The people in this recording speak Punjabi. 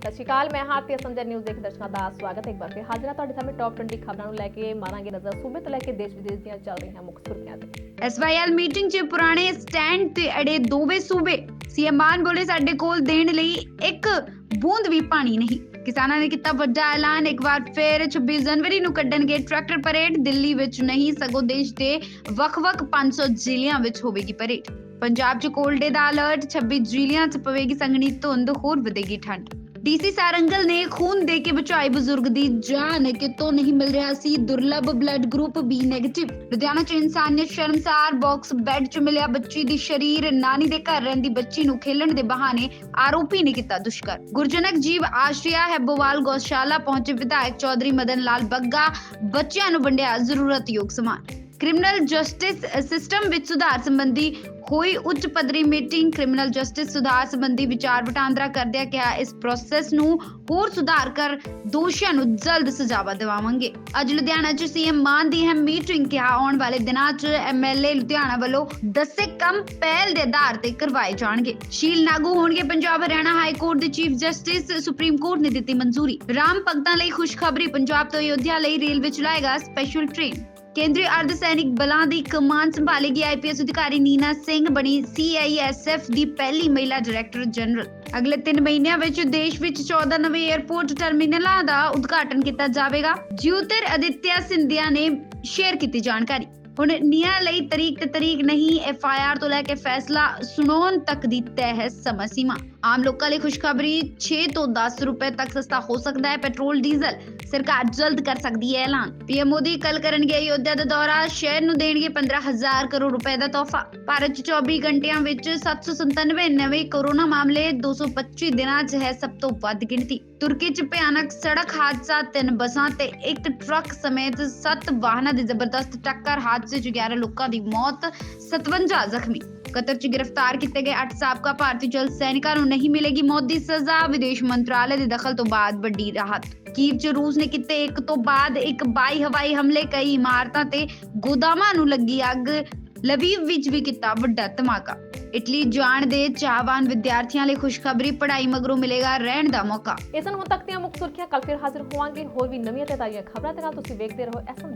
ਸਤਿ ਸ਼੍ਰੀ ਅਕਾਲ, ਮੈਂ ਹਾਂ ਤੇ ਸੰਜਰ ਨਿਊਜ਼ ਦੇਖ ਦਰਸ਼ਕਾਂ ਦਾ ਸਵਾਗਤ ਹੈ। ਇੱਕ ਵਾਰ ਫਿਰ ਹਾਜ਼ਰ ਤੁਹਾਡੇ ਸਾਹਮਣੇ ਟੌਪ 20 ਖਬਰਾਂ ਨੂੰ ਲੈ ਕੇ। ਮਾਰਾਂਗੇ ਨਜ਼ਰ ਸੂਬੇ ਤੋਂ ਲੈ ਕੇ ਦੇਸ਼ ਵਿਦੇਸ਼ ਦੀਆਂ ਚੱਲ ਰਹੀਆਂ ਮੁੱਖ ਸੁਰਖੀਆਂ ਤੇ। ਐਸਵਾਈਐਲ ਮੀਟਿੰਗ 'ਚ ਪੁਰਾਣੇ ਸਟੈਂਡ ਤੇ ਅੜੇ ਦੋਵੇਂ ਸੂਬੇ। ਸੀਐਮ ਮਾਨ ਬੋਲੇ ਸਾਡੇ ਕੋਲ ਦੇਣ ਲਈ ਇੱਕ ਬੂੰਦ ਵੀ ਪਾਣੀ ਨਹੀਂ। ਕਿਸਾਨਾਂ ਨੇ ਕੀਤਾ ਵੱਡਾ ਐਲਾਨ। ਇੱਕ ਵਾਰ ਫਿਰ 26 ਜਨਵਰੀ ਨੂੰ ਕੱਢਣਗੇ ਟਰੈਕਟਰ ਪਰੇਡ ਦਿੱਲੀ ਵਿੱਚ ਨਹੀਂ, ਸਗੋਂ ਦੇਸ਼ ਦੇ ਵੱਖ-ਵੱਖ 500 ਜ਼ਿਲ੍ਹਿਆਂ ਵਿੱਚ ਹੋਵੇਗੀ ਪਰੇਡ ਪੰਜਾਬ 'ਚ ਕੋਲਡ ਡੇ ਦਾ ਅਲਰਟ 26 ਜ਼ਿਲ੍ਹਿਆਂ 'ਚ ਪਵੇਗੀ ਸੰਘਣੀ ਧੁੰਦ। ਹੋਰ ਵਧੇਗੀ ਠੰਡ। ਡੀਸੀ ਸਾਰੰਗਲ ਨੇ ਖੂਨ ਦੇ ਕੇ ਬਚਾਈ ਬਜ਼ੁਰਗ ਦੀ ਜਾਨ। ਕਿਤੋਂ ਨਹੀਂ ਮਿਲ ਰਿਹਾ ਸੀ ਦੁਰਲੱਭ blood group B negative. Ludhiana ਚ ਇਨਸਾਨੀਅਤ ਸ਼ਰਮਸਾਰ ਬਾਕਸ ਬੈੱਡ ਚ ਮਿਲਿਆ। ਬੱਚੀ ਦੀ ਸ਼ਰੀਰ ਨਾਨੀ ਦੇ ਘਰ ਰਹਿੰਦੀ ਬੱਚੀ ਨੂੰ ਖੇਲਣ ਦੇ ਬਹਾਨੇ ਆਰੋਪੀ ਨੇ ਕੀਤਾ ਦੁਸ਼ਕਰ। ਗੁਰਜਨਕ ਜੀਵ ਆਸ਼ਰਿਆ ਹੈਬੋਵਾਲ ਗੋਸ਼ਾਲਾ ਪਹੁੰਚੇ ਵਿਧਾਇਕ ਚੌਧਰੀ ਮਦਨ ਲਾਲ ਬੱਗਾ। ਬੱਚਿਆਂ ਨੂੰ ਵੰਡਿਆ ਜ਼ਰੂਰਤਯੋਗ ਸਮਾਨ। ਕ੍ਰਿਮੀਨਲ ਜਸਟਿਸ ਸਿਸਟਮ ਵਿੱਚ ਸੁਧਾਰ ਸੰਬੰਧੀ ਹੋਈ ਉੱਚ ਪੱਧਰੀ ਮੀਟਿੰਗ। ਕ੍ਰਿਮੀਨਲ ਜਸਟਿਸ ਸੁਧਾਰ ਸੰਬੰਧੀ ਵਿਚਾਰ ਵਟਾਂਦਰਾ ਕਰਦਿਆਂ ਕਿਹਾ, ਇਸ ਪ੍ਰੋਸੈਸ ਨੂੰ ਹੋਰ ਸੁਧਾਰ ਕਰ ਦੋਸ਼ੀਆਂ ਨੂੰ ਜਲਦ ਸਜ਼ਾਵਾ ਦਿਵਾਵਾਂਗੇ ਅੱਜ ਲੁਧਿਆਣਾ 'ਚ ਸੀਐਮ ਮਾਨ ਦੀ ਹੈ ਮੀਟਿੰਗ ਕਿਹਾ, ਆਉਣ ਵਾਲੇ ਦਿਨਾਂ 'ਚ ਐਮਐਲਏ ਲੁਧਿਆਣਾ ਵੱਲੋਂ ਦੱਸੇ ਕੰਮ ਪਹਿਲ ਦੇ ਆਧਾਰ ਤੇ ਕਰਵਾਏ ਜਾਣਗੇ। ਸ਼ੀਲ ਨਾਗੂ ਹੋਣਗੇ ਪੰਜਾਬ ਹਰਿਆਣਾ ਹਾਈ ਕੋਰਟ ਦੇ ਚੀਫ ਜਸਟਿਸ, ਸੁਪਰੀਮ ਕੋਰਟ ਨੇ ਦਿੱਤੀ ਮਨਜ਼ੂਰੀ। ਰਾਮ ਭਗਤਾਂ ਲਈ ਖੁਸ਼ਖਬਰੀ, ਪੰਜਾਬ ਤੋਂ ਅਯੋਧਿਆ ਲਈ ਰੇਲਵੇ ਲਾਏਗਾ ਸਪੈਸ਼ਲ ਟ੍ਰੇਨ ਕੇਂਦਰੀ ਅਰਧ ਸੈਨਿਕ ਬਲਾਂ ਦੀ ਕਮਾਨ ਸੰਭਾਲੇਗੀ ਆਈਪੀਐਸ ਅਧਿਕਾਰੀ ਨੀਨਾ ਸਿੰਘ ਬਣੀ ਸੀਆਈਐਸਐਫ ਦੀ ਪਹਿਲੀ ਮਹਿਲਾ ਡਾਇਰੈਕਟਰ ਜਨਰਲ। ਅਗਲੇ 3 ਮਹੀਨਿਆਂ ਵਿੱਚ ਦੇਸ਼ ਵਿੱਚ 14 ਨਵੇਂ 에ਅਰਪੋਰਟ ਟਰਮੀਨਲਾਂ ਦਾ ਉਦਘਾਟਨ ਕੀਤਾ ਜਾਵੇਗਾ। ਜਿਊਤਰ ਅਦਿੱਤਿਆ ਸਿੰਧਿਆ ਨੇ ਸ਼ੇਅਰ ਕੀਤੀ ਜਾਣਕਾਰੀ। ਹੁਣ ਨੀਆ ਲਈ ਤਰੀਕ ਤੇ ਤਰੀਕ ਨਹੀਂ ਐਫਆਈਆਰ ਤੋਂ ਲੈ ਕੇ ਫੈਸਲਾ ਸੁਣਾਉਣ ਤੱਕ ਦੀ ਤੈਅ ਹੈ ਸਮਾਂ ਸੀਮਾ। ਆਮ ਲੋਕਾਂ ਲਈ ਖੁਸ਼ਖਬਰੀ 6 ਤੋਂ 10 ਰੁਪਏ ਤੱਕ ਸਸਤਾ ਹੋ ਸਕਦਾ ਹੈ। ਪੈਟਰੋਲ, ਡੀਜ਼ਲ ਸਰਕਾਰ ਜਲਦ ਕਰ ਸਕਦੀ ਹੈ ਐਲਾਨ। ਪੀਐਮ ਮੋਦੀ ਕੱਲ ਕਰਨਗੇ ਅਯੋਧਿਆ ਦਾ ਦੌਰਾ, ਸ਼ਹਿਰ ਨੂੰ ਦੇਣਗੇ 15000 ਕਰੋੜ ਰੁਪਏ ਦਾ ਤੋਹਫਾ। ਭਾਰਤ 'ਚ 24 ਘੰਟਿਆਂ ਵਿੱਚ 797 ਨਵੇਂ ਕੋਰੋਨਾ ਮਾਮਲੇ 225 ਦਿਨਾਂ 'ਚ ਹੈ ਸਭ ਤੋਂ ਵੱਧ ਗਿਣਤੀ। ਤੁਰਕੀ 'ਚ ਭਿਆਨਕ ਸੜਕ ਹਾਦਸਾ, ਤਿੰਨ ਬੱਸਾਂ ਤੇ ਇੱਕ ਟਰੱਕ ਸਮੇਤ 7 ਵਾਹਨਾਂ ਦੀ ਜ਼ਬਰਦਸਤ ਟੱਕਰ, ਹਾਦਸੇ 'ਚ 11 ਲੋਕਾਂ ਦੀ ਮੌਤ 57 ਜ਼ਖਮੀ। ਕਤਰ 'ਚ ਗ੍ਰਿਫਤਾਰ ਕੀਤੇ ਗਏ 8 ਸਾਬਕਾ ਭਾਰਤੀ ਜਲ ਸੈਨਿਕਾਂ ਨੂੰ ਨਹੀਂ ਮਿਲੇਗੀ ਮੌਤ ਦੀ ਸਜ਼ਾ। ਵਿਦੇਸ਼ ਮੰਤਰਾਲੇ ਦੇ ਦਖਲ ਤੋਂ ਬਾਅਦ ਵੱਡੀ ਰਾਹਤ। ਕੀਵ 'ਚ ਰੂਸ ਨੇ ਕੀਤੇ ਇੱਕ ਤੋਂ ਬਾਅਦ ਇੱਕ 22 ਹਵਾਈ ਹਮਲੇ, ਕਈ ਇਮਾਰਤਾਂ ਤੇ ਗੋਦਾਮਾਂ ਨੂੰ ਲੱਗੀ ਅੱਗ। ਲਵੀਵ ਵਿੱਚ ਵੀ ਕੀਤਾ ਵੱਡਾ ਧਮਾਕਾ। ਇਟਲੀ ਜਾਣ ਦੇ ਚਾਹਵਾਨ ਵਿਦਿਆਰਥੀਆਂ ਲਈ ਖੁਸ਼ਖਬਰੀ, ਪੜ੍ਹਾਈ ਮਗਰੋਂ ਮਿਲੇਗਾ ਰਹਿਣ ਦਾ ਮੌਕਾ। ਇਹ ਸਨ ਹੁਣ ਤੱਕ ਦੀਆਂ ਮੁੱਖ ਸੁਰਖੀਆਂ ਕੱਲ ਫਿਰ ਹਾਜ਼ਰ ਹੋਵਾਂਗੇ। ਹੋਰ ਵੀ ਨਵੀਆਂ ਤੇ ਤਾਜ਼ੀਆਂ ਖਬਰਾਂ ਦੇ ਨਾਲ ਤੁਸੀਂ ਵੇਖਦੇ ਰਹੋ ਐਸਐਮ